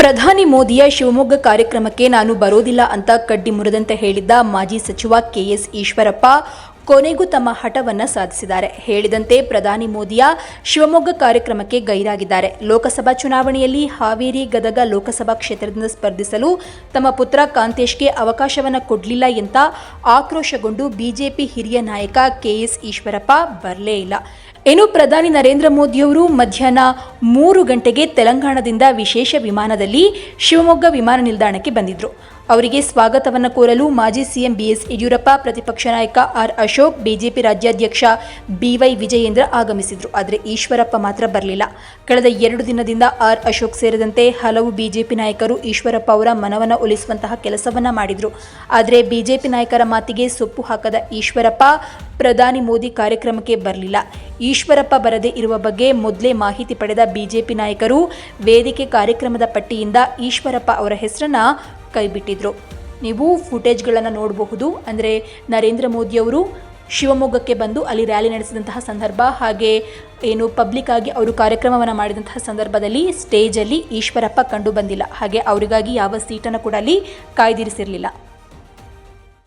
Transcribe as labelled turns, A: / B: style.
A: ಪ್ರಧಾನಿ ಮೋದಿಯ ಶಿವಮೊಗ್ಗ ಕಾರ್ಯಕ್ರಮಕ್ಕೆ ನಾನು ಬರೋದಿಲ್ಲ ಅಂತ ಕಡ್ಡಿ ಮುರಿದಂತೆ ಹೇಳಿದ್ದ ಮಾಜಿ ಸಚಿವ ಕೆಎಸ್ ಈಶ್ವರಪ್ಪ. ಕೊನೆಗೂ ತಮ್ಮ ಹಠವನ್ನು ಸಾಧಿಸಿದ್ದಾರೆ. ಹೇಳಿದಂತೆ ಪ್ರಧಾನಿ ಮೋದಿಯ ಶಿವಮೊಗ್ಗ ಕಾರ್ಯಕ್ರಮಕ್ಕೆ ಗೈರಾಗಿದ್ದಾರೆ. ಲೋಕಸಭಾ ಚುನಾವಣೆಯಲ್ಲಿ ಹಾವೇರಿ, ಗದಗ ಲೋಕಸಭಾ ಕ್ಷೇತ್ರದಿಂದ ಸ್ಪರ್ಧಿಸಲು ತಮ್ಮ ಪುತ್ರ ಕಾಂತೇಶ್ಗೆ ಅವಕಾಶವನ್ನ ಕೊಡಲಿಲ್ಲ ಎಂತ ಆಕ್ರೋಶಗೊಂಡು ಬಿಜೆಪಿ ಹಿರಿಯ ನಾಯಕ ಕೆಎಸ್ ಈಶ್ವರಪ್ಪ ಬರಲೇ ಇಲ್ಲ. ಇನ್ನು ಪ್ರಧಾನಿ ನರೇಂದ್ರ ಮೋದಿಯವರು ಮಧ್ಯಾಹ್ನ ಮೂರು ಗಂಟೆಗೆ ತೆಲಂಗಾಣದಿಂದ ವಿಶೇಷ ವಿಮಾನದಲ್ಲಿ ಶಿವಮೊಗ್ಗ ವಿಮಾನ ನಿಲ್ದಾಣಕ್ಕೆ ಬಂದಿದ್ರು. ಅವರಿಗೆ ಸ್ವಾಗತವನ್ನು ಕೋರಲು ಮಾಜಿ ಸಿಎಂ ಬಿಎಸ್ ಯಡಿಯೂರಪ್ಪ, ಪ್ರತಿಪಕ್ಷ ನಾಯಕ ಆರ್ ಅಶೋಕ್, ಬಿಜೆಪಿ ರಾಜ್ಯಾಧ್ಯಕ್ಷ ಬಿವೈ ವಿಜಯೇಂದ್ರ ಆಗಮಿಸಿದ್ರು. ಆದರೆ ಈಶ್ವರಪ್ಪ ಮಾತ್ರ ಬರಲಿಲ್ಲ. ಕಳೆದ ಎರಡು ದಿನದಿಂದ ಆರ್ ಅಶೋಕ್ ಸೇರಿದಂತೆ ಹಲವು ಬಿಜೆಪಿ ನಾಯಕರು ಈಶ್ವರಪ್ಪ ಅವರ ಮನವನ್ನು ಒಲಿಸುವಂತಹ ಕೆಲಸವನ್ನ ಮಾಡಿದ್ರು. ಆದರೆ ಬಿಜೆಪಿ ನಾಯಕರ ಮಾತಿಗೆ ಸೊಪ್ಪು ಹಾಕದ ಈಶ್ವರಪ್ಪ ಪ್ರಧಾನಿ ಮೋದಿ ಕಾರ್ಯಕ್ರಮಕ್ಕೆ ಬರಲಿಲ್ಲ. ಈಶ್ವರಪ್ಪ ಬರದೇ ಇರುವ ಬಗ್ಗೆ ಮೊದಲೇ ಮಾಹಿತಿ ಪಡೆದ ಬಿಜೆಪಿ ನಾಯಕರು ವೇದಿಕೆ ಕಾರ್ಯಕ್ರಮದ ಪಟ್ಟಿಯಿಂದ ಈಶ್ವರಪ್ಪ ಅವರ ಹೆಸರನ್ನ ಕೈಬಿಟ್ಟಿದ್ರು ನೀವು ಫುಟೇಜ್ಗಳನ್ನು ನೋಡಬಹುದು. ಅಂದರೆ ನರೇಂದ್ರ ಮೋದಿಯವರು ಶಿವಮೊಗ್ಗಕ್ಕೆ ಬಂದು ಅಲ್ಲಿ ರ್ಯಾಲಿ ನಡೆಸಿದಂತಹ ಸಂದರ್ಭ ಹಾಗೆ ಏನು ಪಬ್ಲಿಕ್ ಆಗಿ ಅವರು ಕಾರ್ಯಕ್ರಮವನ್ನು ಮಾಡಿದಂತಹ ಸಂದರ್ಭದಲ್ಲಿ ಸ್ಟೇಜಲ್ಲಿ ಈಶ್ವರಪ್ಪ ಕಂಡು ಬಂದಿಲ್ಲ. ಹಾಗೆ ಅವರಿಗಾಗಿ ಯಾವ ಸೀಟನ್ನು ಕೂಡ ಅಲ್ಲಿ ಕಾಯ್ದಿರಿಸಿರಲಿಲ್ಲ.